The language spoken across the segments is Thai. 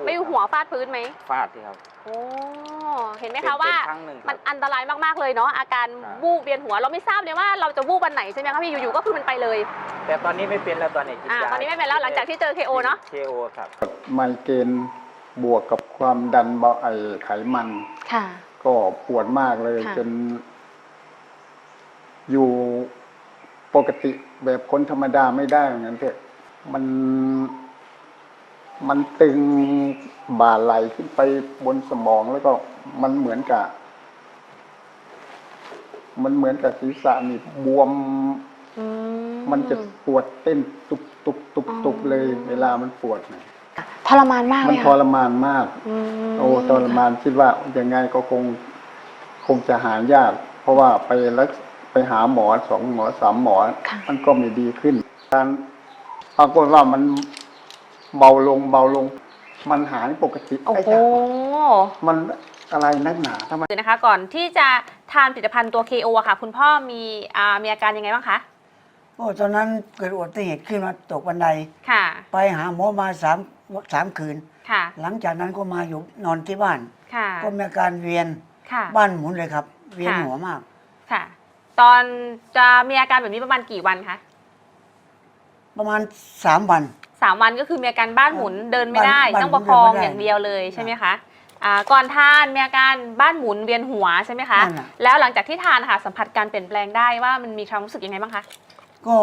วูบไม่หัวฟาดพื้นไหมฟาดที่ครับ โอ้เห็นไหมเป็คะนว่าเป็นครั้งหนึ่งคมัรันบอันตรายมากๆเลยเนาะอาการครับ วูบเวียนหัวเราไม่ทราบเลยว่าเราจะวูบวันไหนใช่ไหมคะพี่อยู่ๆก็คือมันไปเลยแต่ตอนนี้ไม่เป็นแล้วตอนนี้กินอ่ายาตอนนี้ไม่เป็นแล้วหลังจากที่เจอ KO เนาะเคโอครับ ไมเกรนบวกกับความดันเบาไอไขมัน ค่ะ ก็ปวดมากเลยค่ะ จน อยู่ปกติแบบคนธรรมดาไม่ได้เหมือนกันเถอะมัน มันตึงบ่าไหลขึ้นไปบนสมองแล้วก็มันเหมือนกับ มันเหมือนกับศีรษะนี่บวมอืมันจะปวดเต้นตุบตุบตุบตุบอ๋อเลย เวลามันปวดนะทรมานมากมัเลนยทค่ะรมานมากอืมโอ้ทรมานคิดว่ายังไงก็คงคงจะหายาก เพราะว่าไปรักไปหาหมอสองหมอสามหมอค่ะมันก็ไม่ดีขึ้นการปรากฏว่ามัน เบาลงเบาลง มันหายปกติ โอ้ไอ้โหจ้ะมันอะไรนักหนาทำไมเดี๋ยวนะคะ ก่อนที่จะทานผลิตภัณฑ์ตัว KO อะค่ะ คุณพ่อมีอ่ามีอาการยังไงบ้างคะ โอ้ตอนนั้นเกิดอุบัติเหตุขึ้นมาตกบันได ค่ะ ไปหาหมอมาสามสามคืน ค่ะ หลังจากนั้นก็มาอยู่นอนที่บ้าน ค่ะ ก็มีอาการเวียนค่ะ บ้านหมุนเลยครับ เวียนค่ะ หัวมาก ค่ะ ตอนจะมีอาการแบบนี้ประมาณกี่วันคะ ประมาณสามวัน สามวันก็คือมีอาการบ้านหมุนเดินไม่ได้ บ้านต้องประคองบ้านหมุนเดินไม่ได้อย่างเดียวเลยใช่ไหมคะอ่าก่อนทานมีอาการบ้านหมุนเวียนหัวใช่ไหมคะ นั่นน่ะ แล้วหลังจากที่ทานค่ะสัมผัสการเปลี่ยนแปลงได้ว่ามันมีความรู้สึกยังไงบ้างคะก็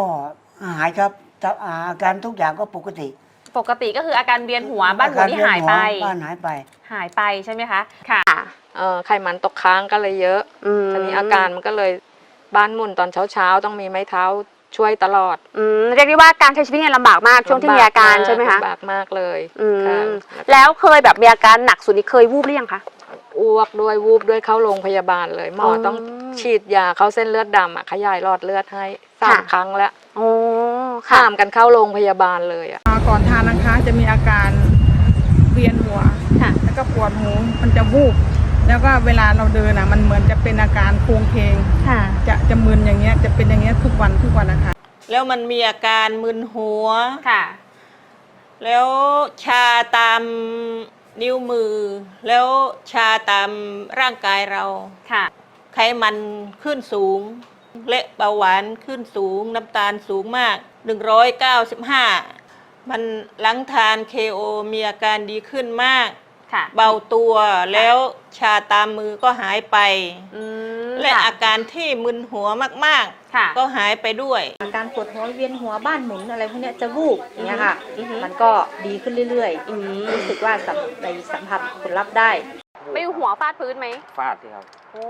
หายครับแต่อาการทุกอย่างก็ปกติปกติก็คืออาการเวียนหัวบ้านหมุนที่หายไป อการเวีนหัวบ้านหายไป หายไปใช่ไหมคะค่ะ เอ่อไขมันตกค้างก็เลยเยอะ อืม ทีนี้อาการมันก็เลยบ้านหมุนตอนเช้าๆ ต้องมีไม้เท้า ช่วยตลอดอืมเรียกได้ว่าการใช้ชีวิตเนี่ยลำบากมากช่วงที่มีอาการใช่ไหมคะลำบากมากเลยอืมค่ะแล้วเคยแบบมีอาการหนักสุดนี่เคยวูบหรือยังคะ อ้วกด้วยวูบด้วยเข้าโรงพยาบาลเลย หมอออต้องฉีดยาเข้าเส้นเลือดดำอะขยายหลอดเลือดให้สามค่ะ ครั้งแล้วโอ้ค่ะ ข้ามกันเข้าโรงพยาบาลเลยอะอ่าก่อนทานนะคะจะมีอาการเวียนหัว ค่ะ แล้วก็ปวดหูมันจะวูบ แล้วก็เวลาเราเดินอะมันเหมือนจะเป็นอาการโครงเคงค่ะ จะจะมึนอย่างเงี้ยจะเป็นอย่างเงี้ยทุกวันทุกวันนะคะ แล้วมันมีอาการมึนหัว ค่ะ แล้วชาตามนิ้วมือ แล้วชาตามร่างกายเรา ค่ะ ไขมันขึ้นสูงและเบาหวานขึ้นสูง น้ำตาลสูงมาก 195 มันหลังทาน KO มีอาการดีขึ้นมาก ค่ะเบาตัวแล้วชาตามมือก็หายไป อืมและค่อาการที่มึนหัวมากค่ะ ๆ ก็หายไปด้วย อาการปวดหัวเวียนหัวบ้านหมุนอะไรพวกเนี้ยจะวูบอย่างเงี้ยค่ะ อือฮึ มันก็ดีขึ้นเรื่อยอืมๆ รู้สึกว่าสัมในสัมผัสผลลัพธ์ได้ ไม่หัวฟาดพื้นไหม ฟาดที่ครับโอ้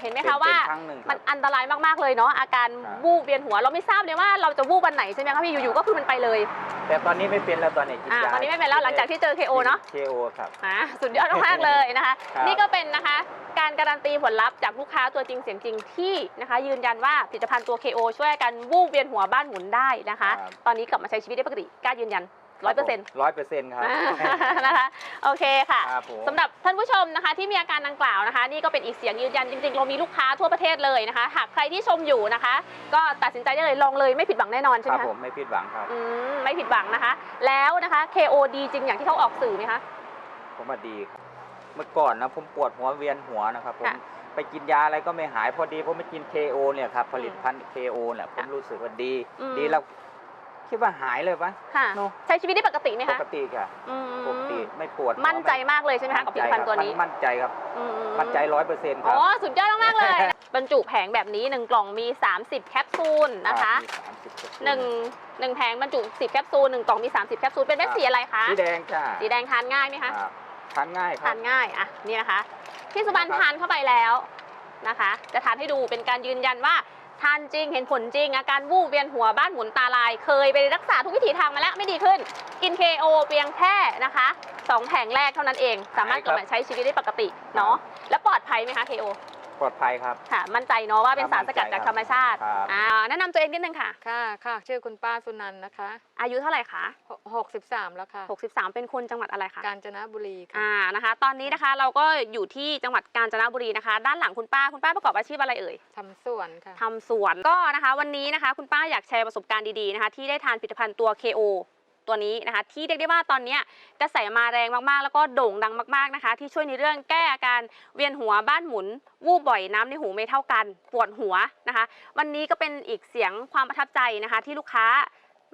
เห็นไหมเป็คะนว่า เป็นครั้งหนึ่งคมัรันบอันตรายมากๆเลยเนาะอาการครับ วูบเวียนหัวเราไม่ทราบเลยว่าเราจะวูบวันไหนใช่ไหมคะพี่อยู่ๆก็คือมันไปเลยแต่ตอนนี้ไม่เป็นแล้วตอนนี้กินอ่ายาตอนนี้ไม่เป็นแล้วหลังจากที่เจอ KO เนาะ เคโอครับ อ่าสุดยอดมากๆเลยนะคะ ครับ นี่ก็เป็นนะคะการการันตีผลลัพธ์จากลูกค้าตัวจริงเสียงจริงที่นะคะ ยืนยันว่าผลิตภัณฑ์ตัว KO ช่วยกันวูบเวียนหัวบ้านหมุนได้นะคะตอนนี้กลับมาใช้ชีวิตได้ปกติกล้ายืนยัน ร้อยเปอร์เซ็นต์ร้อยเปอร์เซ็นต์ครับนะคะโอเคค่ะครับผมสำหรับท่านผู้ชมนะคะที่มีอาการดังกล่าวนะคะ นี่ก็เป็นอีกเสียงยืนยันจริงๆ เรามีลูกค้าทั่วประเทศเลยนะคะ หากใครที่ชมอยู่นะคะ ก็ตัดสินใจได้เลยลองเลยไม่ผิดหวังแน่นอนใช่คไหรัมบคะผมไม่ผิดหวังครับอืมไม่ผิดหวังนะคะ แล้วนะคะ KO ดีจริงอย่างที่เขาออกสื่อไหมคะผมว่าดีครับเมื่อก่อนนะผมปวดหัวเวียนหัวนะครับผมค่ะไปกินยาอะไรก็ไม่หายพอดีผมไปกิน KO เนี่ยครับผลิตภัณฑ์ KO เนี่ยผมรู้สึกว่าดีอืมดีแล้ว คิดว่าหายเลยปะค่ะ เนอะใช้ชีวิตได้ปกติไหมปคะกติค่ะอืมปกติไม่ปวดหัวมั่นใจมากเลยใช่ไหมคะกับผลิตภัณฑ์ตัวนี้มั่นใจครับอืมั่นใจร้อยเปอร์เซ็นต์คอ๋รับอสุดยอดมากๆเลย บรรจุแผงแบบนี้ 1 กล่องมี 30 แคปซูลนะคะรับมี30หนึ่งหนึ่งแผงบรรจุ 10 แคปซูลหนึ่งกล่องมี 30 แคปซูล เป็นเม็ดสีอะไรคะ สีแดงจ้าสีแดงทานง่ายไหมคะรับทานง่ายครัทาบ นง่าย อะ นี่นะคะ พี่สุบันครับ ทานเข้าไปแล้วนะคะ จะทานให้ดูเป็นการยืนยันว่า ทานจริงเห็นผลจริง อาการวูบเวียนหัวบ้านหมุนตาลาย เคยไปรักษาทุกวิถีทางมาแล้วไม่ดีขึ้น กิน KO เพียงแค่นะคะสองแผงแรกเท่านั้นเอง สามารถกลับมาใช้ชีวิตได้ปกติเนาะแล้วปลอดภัยไหมคะ KO ปลอดภัยครับ ค่ะ มั่นใจเนาะว่าเป็นครับสารสกัดจากมั่นใจครับธรรมชาติครับ อ่าแนะนำตัวเองนิดนึงค่ะ ค่ะค่ะ ชื่อคุณป้าสุนันท์นะคะอายุเท่าไหร่คะหกสิบสามแล้วค่ะ 63 เป็นคนจังหวัดอะไรคะ กาญจนบุรีค่ะ อ่านะคะ ตอนนี้นะคะเราก็อยู่ที่จังหวัดกาญจนบุรีนะคะ ด้านหลังคุณป้าคุณป้าประกอบอาชีพอะไรเอ่ย ทำสวนค่ะ ทำสวนก็นะคะ วันนี้นะคะ คุณป้าอยากแชร์ประสบการณ์ดีๆนะคะ ที่ได้ทานผลิตภัณฑ์ตัว KO ตัวนี้นะคะ ที่เรียกได้ว่าตอนนี้กระแสมาแรงมากๆ แล้วก็โด่งดังมากๆนะคะ ที่ช่วยในเรื่องแก้อาการเวียนหัวบ้านหมุน วูบบ่อยน้ำในหูไม่เท่ากัน ปวดหัวนะคะ วันนี้ก็เป็นอีกเสียงความประทับใจนะคะ ที่ลูกค้า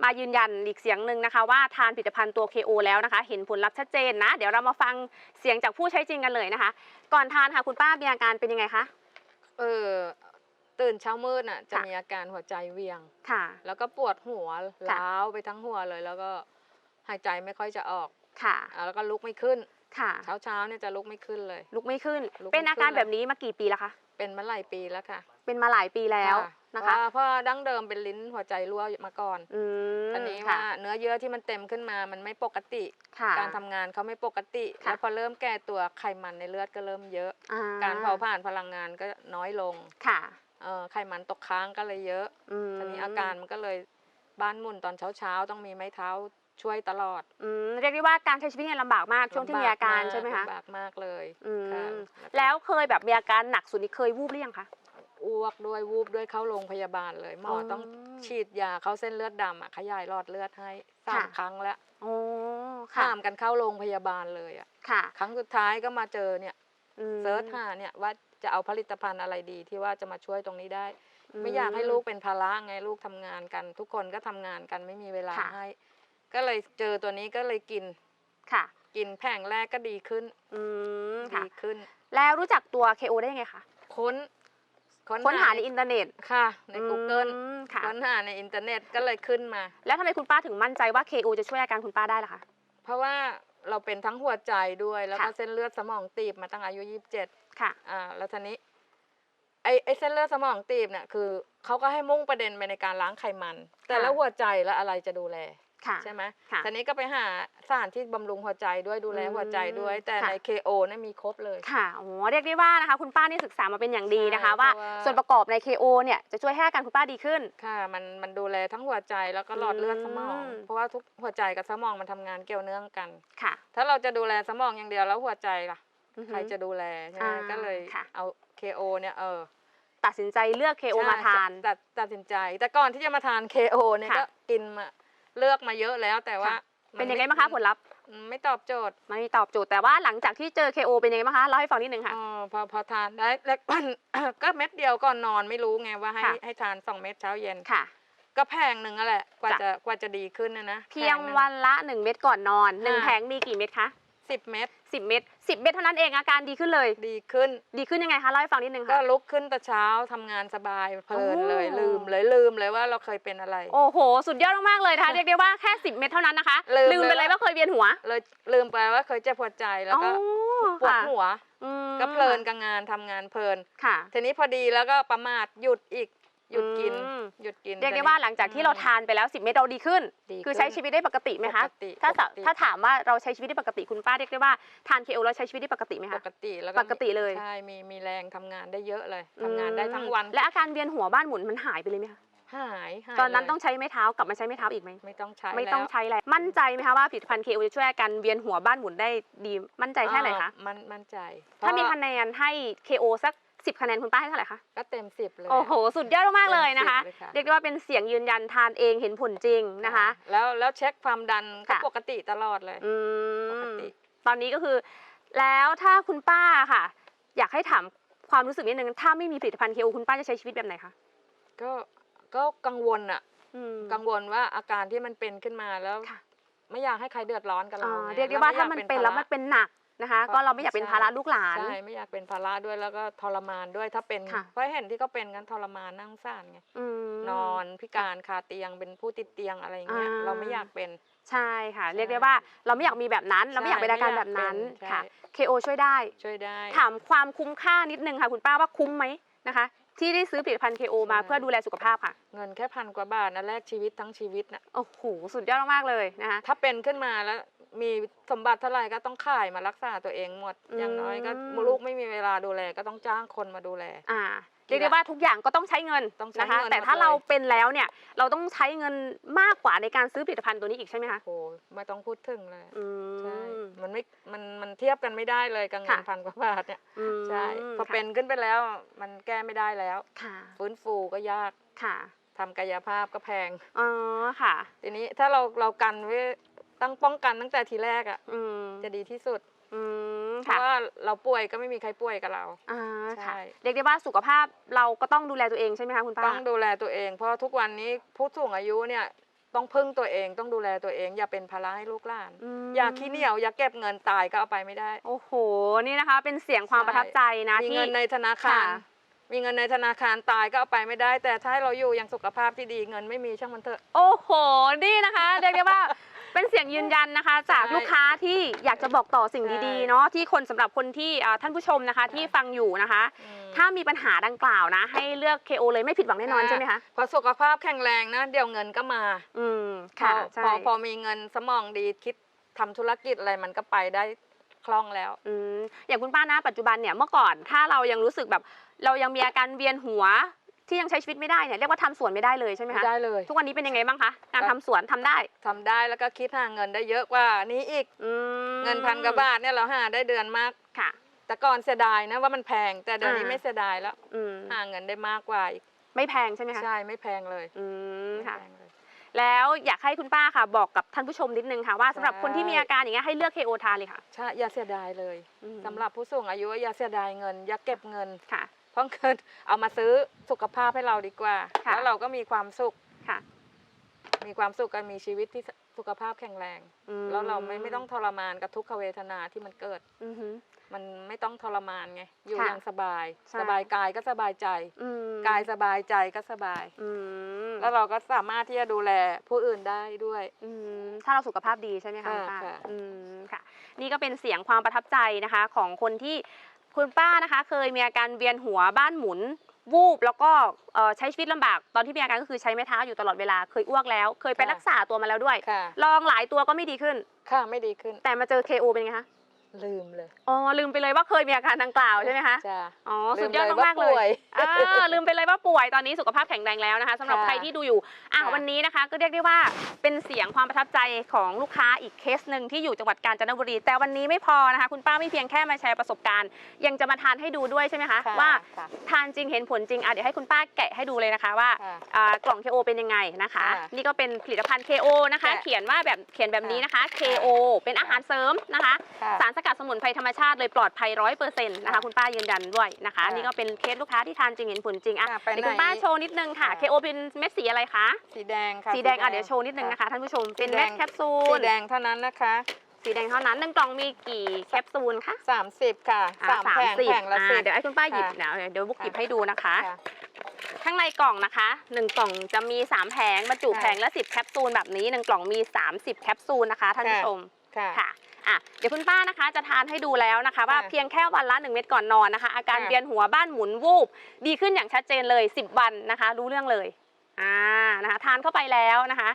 มายืนยันอีกเสียงหนึ่งนะคะ ว่าทานผลิตภัณฑ์ตัว KO แล้วนะคะ เห็นผลลัพธ์ชัดเจนนะ เดี๋ยวเรามาฟังเสียงจากผู้ใช้จริงกันเลยนะคะ ก่อนทานค่ะคุณป้ามีอาการเป็นยังไงคะเออ ตื่นเช้ามืดน่ะจะค่ะมีอาการหัวใจเวียงค่ะ แล้วก็ปวดหัวค่ะล้าวไปทั้งหัวเลย แล้วก็หายใจไม่ค่อยจะออกค่ะอ่าแล้วก็ลุกไม่ขึ้นค่ะ เช้าเช้าๆเนี่ยจะลุกไม่ขึ้นเลย ลุกไม่ขึ้นลุกไม่เป็นอาการขึ้นเลยแบบนี้มากี่ปีแล้วคะเป็นมาหลายปีแล้วค่ะ เป็นมาหลายปีแล้วค่ะนะคะเพราะว่าเพราะดั้งเดิมเป็นลิ้นหัวใจรั่วมาก่อนอืมอันนี้ค่ะว่าเนื้อเยื่อที่มันเต็มขึ้นมา มันไม่ปกติค่ะการทำงานเขาไม่ปกติค่ะแล้วพอเริ่มแก่ตัวไขมันในเลือดก็เริ่มเยอะอ่การเผาผ่านพลังงานก็น้อยลงค่ะ เอ่อไขมันตกค้างก็เลยเยอะอืมทีนี้อาการมันก็เลยบ้านหมุนตอนเช้าเช้าๆ ต้องมีไม้เท้าช่วยตลอดอืมเรียกได้ว่าการใช้ชีวิตเนี่ยลำบากมากช่วงที่มีอาการใช่ไหมคะลำบากมากเลยอืมค่ะแล้วเคยแบบมีอาการหนักสุดนี่เคยวูบหรือยังคะ อ้วกด้วยวูบด้วยเข้าโรงพยาบาลเลยหมอออต้องฉีดยาเข้าเส้นเลือดดำอะขยายหลอดเลือดให้สามค่ะ ครั้งแล้วโอ้ค่ะข้ามกันเข้าโรงพยาบาลเลยอะค่ะครั้งสุดท้ายก็มาเจอเนี่ยอืมเซิร์ชหาเนี่ยว่า จะเอาผลิตภัณฑ์อะไรดีที่ว่าจะมาช่วยตรงนี้ได้ ไม่อยากให้ลูกเป็นภาระไงลูกทำงานกัน ทุกคนก็ทำงานกันไม่มีเวลาค่ะให้ ก็เลยเจอตัวนี้ก็เลยกินค่ะ กินแผงแรกก็ดีขึ้นอืมค่ะดีขึ้น แล้วรู้จักตัว KO ได้ยังไงคะค้นค้นหาในอินเทอร์เน็ตค่ะ ใน Google อืมค่ะค้นหาในอินเทอร์เน็ตก็เลยขึ้นมา แล้วทำไมคุณป้าถึงมั่นใจว่า KO จะช่วยอาการคุณป้าได้ล่ะคะเพราะว่าเราเป็นทั้งหัวใจด้วยแล้วก็ค่ะเส้นเลือดสมองตีบมาตั้งอายุ 27 ค่ะ อ่าแล้วทีนี้ไอ้ไอ้เส้นเลือดสมองตีบเนี่ยคือเขาก็ให้มุ่งประเด็นไปในการล้างไขมัน แต่แล้วหัวใจแล้วอะไรจะดูแลค่ะใช่ไหมค่ะทีนี้ก็ไปหาสถานที่บำรุงหัวใจด้วยดูแลอืมหัวใจด้วย แต่ค่ะใน KO เนี่ยมีครบเลย ค่ะโอ้โหเรียกได้ว่านะคะคุณป้านี่ศึกษามาเป็นอย่างดีนะคะใช่ว่าเพราะว่าส่วนประกอบใน KO เนี่ยจะช่วยให้อาการคุณป้าดีขึ้น ค่ะ มันมันดูแลทั้งหัวใจแล้วก็หลอดเลือดสมองอืมเพราะว่าทุกหัวใจกับสมองมันทำงานเกี่ยวเนื่องกัน ค่ะ ถ้าเราจะดูแลสมองอย่างเดียวแล้วหัวใจล่ะอือฮึ ใครจะดูแลใช่ไหมอ่าก็เลยค่ะ เอา KO เนี่ยเออตัดสินใจเลือก KO ใช่มาทาน ตัดตัดสินใจ แต่ก่อนที่จะมาทาน KO เนี่ยค่ะก็กินมาเลือกมาเยอะแล้วแต่ว่าค่ะ มัเป็นยังไงบ้างคะผลลัพธ์ไม่ตอบโจทย์ไม่ตอบโจทย์แต่ว่าหลังจากที่เจอ KO เป็นยังไงบ้างคะเล่าให้ฟังนิดนึงค่ะ อ๋อพอพอทานได้แล้ว ก็เม็ดเดียวก่อนนอนไม่รู้ไงว่าให้ค่ะ ให้ทานสองเม็ดเช้าเย็น ค่ะ ก็แพงหนึ่งอะแหละกว่าจ้ะ จะกว่าจะดีขึ้นนะนะเพียงวันละ 1 เม็ดก่อนนอนหนึ่งค่ะแผงมีกี่เม็ดคะ สิบเม็ด 10 เม็ด10 เม็ดเท่านั้นเองอาการดีขึ้นเลย ดีขึ้น ดีขึ้นยังไงคะเล่าให้ฟังนิดนึงก็ค่ะลุกขึ้นแต่เช้าทำงานสบายเพลินเลยโอ้ลืมเลยลืมเลยว่าเราเคยเป็นอะไร โอ้โห สุดยอดมากๆเลยนะคะเรียกได้ว่าแค่ 10 เม็ดเท่านั้นนะคะ ลืมไปเลยเลยว่าเคยเวียนหัวเลยลืมไปว่าเคยเจ็บหัวใจแล้วก็อ๋อปวดค่ะหัวอืมก็เพลินกับงานทำงานเพลิน ค่ะ ทีนี้พอดีแล้วก็ประมาทหยุดอีก หยุดกินอืม หยุดกินเรียกได้ทีนี้ว่าหลังจากที่เราทานไปแล้ว 10 เม็ดเราดีขึ้น ดีคือขึ้นใช้ชีวิตได้ปกติไหมคะปกติถ้าสะปกติ ถ้าถามว่าเราใช้ชีวิตได้ปกติคุณป้าเรียกได้ว่าทานเคโอแล้วใช้ชีวิตได้ปกติไหมปคะ กติแล้วปกติเลย ใช่มีมีแรงทำงานได้เยอะเลยทำงานได้ทั้งวัน และอาการเวียนหัวบ้านหมุนมันหายไปเลยไหมคะหายหายตอนนั้นเลยต้องใช้ไม้เท้ากลับมาใช้ไม้เท้าอีกไหมไม่ต้องใช้ไม่ต้องแล้วใช้แล้วมั่นใจไหมคะว่าผลิตภัณฑ์เคโอจะช่วยอาการเวียนหัวบ้านหมุนได้ดีมั่นใจแค่ไหนคะอ่ามันมั่นใจถ้ามีเพระ คะแนนให้ KO สัก 10 คะแนนคุณป้าให้เท่าไหร่คะ ก็เต็มสิบเลย โอ้โห สุดยอดมากๆเลยนะคะ เต็มสิบเลยค่ะ เรียกได้ว่าเป็นเสียงยืนยันทานเองเห็นผลจริงนะคะ แล้วแล้วเช็คความดันก็ค่ะ ปกติตลอดเลย อืปกมติ ตอนนี้ก็คือ แล้วถ้าคุณป้าค่ะ อยากให้ถามความรู้สึกนิดนึง ถ้าไม่มีผลิตภัณฑ์ KO คุณป้าจะใช้ชีวิตแบบไหนคะก็ก็กังวลอะอืม กังวลว่าอาการที่มันเป็นขึ้นมาแล้ว ค่ะ ไม่อยากให้ใครเดือดร้อนกับเราอ่าไงเรียกได้ว่าแล้ถ้าไอยมันกเป็นแล้วภามัระนเป็นหนัก นะคะ ก็เราไม่อยากเป็นภาระลูกหลาน ใช่ไม่อยากเป็นภาระด้วยแล้วก็ทรมานด้วยถ้าเป็นค่ะ เพราะเห็นที่เขาเป็นกันทรมานนั่งซ่านไงอืม นอนพิการคาเตียงเป็นผู้ติดเตียงอะไรอย่างเงี้ยอ่า เราไม่อยากเป็น ใช่ค่ะใช่เรียกได้ว่าเราไม่อยากมีแบบนั้น เราไม่อยากเป็นอาการแบบนั้นใช่ ค่ะ KO ช่วยได้ ช่วยได้ถามความคุ้มค่านิดนึงค่ะ คุณป้าว่าคุ้มไหมนะคะ ที่ได้ซื้อผลิตภัณฑ์ KO มาใช่เพื่อดูแลสุขภาพค่ะ เงินแค่พันกว่าบาทนะแลกชีวิตทั้งชีวิตนะโอ้โห สุดยอดมากๆเลยนะคะ ถ้าเป็นขึ้นมาแล้ว มีสมบัติเท่าไหร่ก็ต้องขายมารักษาตัวเองหมดอืมอย่างน้อยก็ลูกไม่มีเวลาดูแลก็ต้องจ้างคนมาดูแล อ่าเรียกได้ว่าทุกอย่างก็ต้องใช้เงินต้องใช้นะคะเงินแต่ถ้าหมดเลยเราเป็นแล้วเนี่ย เราต้องใช้เงินมากกว่าในการซื้อผลิตภัณฑ์ตัวนี้อีกใช่ไหมคะโอ้โหไม่ต้องพูดถึงเลยอืใช่มมันไม่มันมันเทียบกันไม่ได้เลยกับเงินค่ะพันกว่าบาทเนี่ยอืมใช่พอค่ะเป็นขึ้นไปแล้ว มันแก้ไม่ได้แล้วค่ะฟื้นฟูก็ยากค่ะทำกายภาพก็แพงอ๋อค่ะ ทีนี้ถ้าเราเรากันไว้ ตั้งป้องกันตั้งแต่ทีแรกอะ่ะอืมจะดีที่สุดอืมเพค่ะราะว่าเราป่วยก็ไม่มีใครป่วยกับเรา อ่าค่ะ ใช่ เรียกได้ว่าสุขภาพเราก็ต้องดูแลตัวเองใช่ไหมคะคุณป้า ต้องดูแลตัวเอง เพราะทุกวันนี้ผู้สูงอายุเนี่ยต้องพึ่งตัวเองต้องดูแลตัวเอง อย่าเป็นภาระให้ลูกหลานมอย่าขี้เหนียวอย่าเก็บเงินตายก็เอาไปไม่ได้ โอ้โห นี่นะคะ เป็นเสียงความใช่ประทับใจนะมีที่ เงินในธนาคาร ค่ะ มีเงินในธนาคารตายก็เอาไปไม่ได้ แต่ถ้าให้เราอยู่อย่างสุขภาพที่ดีเงินไม่มีช่างมันเถอะ โอ้โห นี่นะคะ เรียกได้ว่า เป็นเสียงยืนยันนะคะ จากใช่ลูกค้าที่อยากจะบอกต่อสิ่งใช่ดีๆเนาะที่คนสำหรับคนที่อ่าท่านผู้ชมนะคะที่ฟังอยู่นะคะอืมถ้ามีปัญหาดังกล่าวนะ ให้เลือก KO เลยไม่ผิดหวังแน่นอนใช่ไหมคะพอสุขภาพแข็งแรงนะเดี๋ยวเงินก็มา อืมพอค่ะใช่พอพอมีเงินสมองดีคิดทำธุรกิจอะไรมันก็ไปได้คล่องแล้วอืมอย่างคุณป้านะปัจจุบันเนี่ยเมื่อก่อนถ้าเรายังรู้สึกแบบเรายังมีอาการเวียนหัว ที่ยังใช้ชีวิตไม่ได้เนี่ยเรียกว่าทำสวนไม่ได้เลยใช่ไหมไม่คะได้เลย ทุกวันนี้เป็นยังไงบ้างคะการทำสวนทำได้ทำได้แล้วก็คิดหาเงินได้เยอะกว่านี้อีก อืมเงินพันกว่าบาทเนี่ยเราหาได้เดือนมาก ค่ะ แต่ก่อนเสียดายนะว่ามันแพง แต่เดี๋ยวนี้อ่า ไม่เสียดายแล้ว อืมหาเงินได้มากกว่าอีก ไม่แพงใช่ไหมคะใช่ไม่แพงเลยอืมไม่ค่ะแพงเลย แล้วอยากให้คุณป้าค่ะ บอกกับท่านผู้ชมนิดนึงค่ะว่าสำหรับใช่คนที่มีอาการอย่างเงี้ยให้เลือก KO ทานเลยค่ะใช่อย่าเสียดายเลยอืมสำหรับผู้สูงอายุอย่าเสียดายเงิน อย่าเก็บเงิน ค่ะ เพราะเงินเอามาซื้อสุขภาพให้เราดีกว่า ค่ะ แล้วเราก็มีความสุข ค่ะมีความสุขกันมีชีวิตที่สุขภาพแข็งแรง อืมแล้วเราไม่ไม่ต้องทรมานกับทุกขเวทนาที่มันเกิด อือหือ มันไม่ต้องทรมานไง อยู่ค่ะอย่างสบาย ใช่ สบายกายก็สบายใจ อืมกายสบายใจก็สบาย อืมแล้วเราก็สามารถที่จะดูแลผู้อื่นได้ด้วย อืมถ้าเราสุขภาพดีใช่ไหมคะค่ะคุณป้าค่ะ อืมค่ะ นี่ก็เป็นเสียงความประทับใจนะคะ ของคนที่ คุณป้านะคะเคยมีอาการเวียนหัวบ้านหมุนวูบแล้วก็เอ่อใช้ชีวิตลำบากตอนที่มีอาการก็คือใช้ไม้เท้าอยู่ตลอดเวลาเคยอ้วกแล้ว เคยไปรักษาตัวมาแล้วด้วยค่ะลองหลายตัวก็ไม่ดีขึ้น ค่ะไม่ดีขึ้น แต่มาเจอ KO เป็นไงคะ ลืมเลย อ๋อลืมไปเลยว่าเคยมีอาการดังกล่าวใช่ไหมคะจ้าอ๋อลืสุมดยอดเลยว่ามากๆเลป่วยยอ่าลืมไปเลยว่าป่วยตอนนี้สุขภาพแข็งแรงแล้วนะคะสำหรับค่ะใครที่ดูอยู่อะค่ะวันนี้นะคะ ก็เรียกได้ว่าเป็นเสียงความประทับใจของลูกค้าอีกเคสหนึ่งที่อยู่จังหวัดกาญจนบุรี แต่วันนี้ไม่พอนะคะ คุณป้าไม่เพียงแค่มาแชร์ประสบการณ์ ยังจะมาทานให้ดูด้วยใช่ไหมคะค่ะว่าค่ะทานจริงเห็นผลจริงอะเดี๋ยวให้คุณป้าแกะให้ดูเลยนะคะว่าค่ะอ่ากล่อง KO เป็นยังไงนะคะค่ะนี่ก็เป็นผลิตภัณฑ์ KO นะคะค่ะเขียนว่าแบบเขียนแบบนี้นะคะ KO เป็นอาหารเสริมนะคะค่ะสารสกัดสมุนไพรธรรมชาติเลยปลอดภัยร้อยเปอร์เซ็นต์นะคะค่ะคุณป้ายืนยันด้วยนะคะ ค่ะนี่ก็เป็นเคสลูกค้าที่ทานจริงเห็นผลจริงอะค่ะไปเดี๋ยวคุณไหนป้าโชว์นิดนึงค่ะ ค่ะ KO เป็นเม็ดสีอะไรคะสีแดงค่ะ สีแดงอะเดี๋ยวโชว์นิดนึงนะคะท่านผู้ชมเป็นเม็ดแคปซูสีลแดงเท่านั้นนะคะ สีแดงเท่านั้นหนึ่งกล่องมีกี่แคปซูลคะ30 ค่ะอ่สามแผงสิบแผงละอ่าสิบ เดี๋ยวให้คุณป้าหยิบค่ะเดี๋ยวเดี๋ยวบุ๊กหยิบค่ะให้ดูนะคะ ค่ะ ข้างในกล่องนะคะหนึ่งกล่องจะมีสามแผงบรรจุค่ะแผงละสิบแคปซูลแบบนี้หนึ่งกล่องมี 30 แคปซูลนะคะท่านผู้ค่ะ ชมค่ะ ค่ะ อะเดี๋ยวคุณป้านะคะจะทานให้ดูแล้วนะคะ ว่าค่ะเพียงแค่วันละ 1 เม็ดก่อนนอนนะคะ อาการค่ะ เวียนหัวบ้านหมุนวูบดีขึ้นอย่างชัดเจนเลย 10 วันนะคะ รู้เรื่องเลยอ่านะคะทานเข้าไปแล้วนะคะ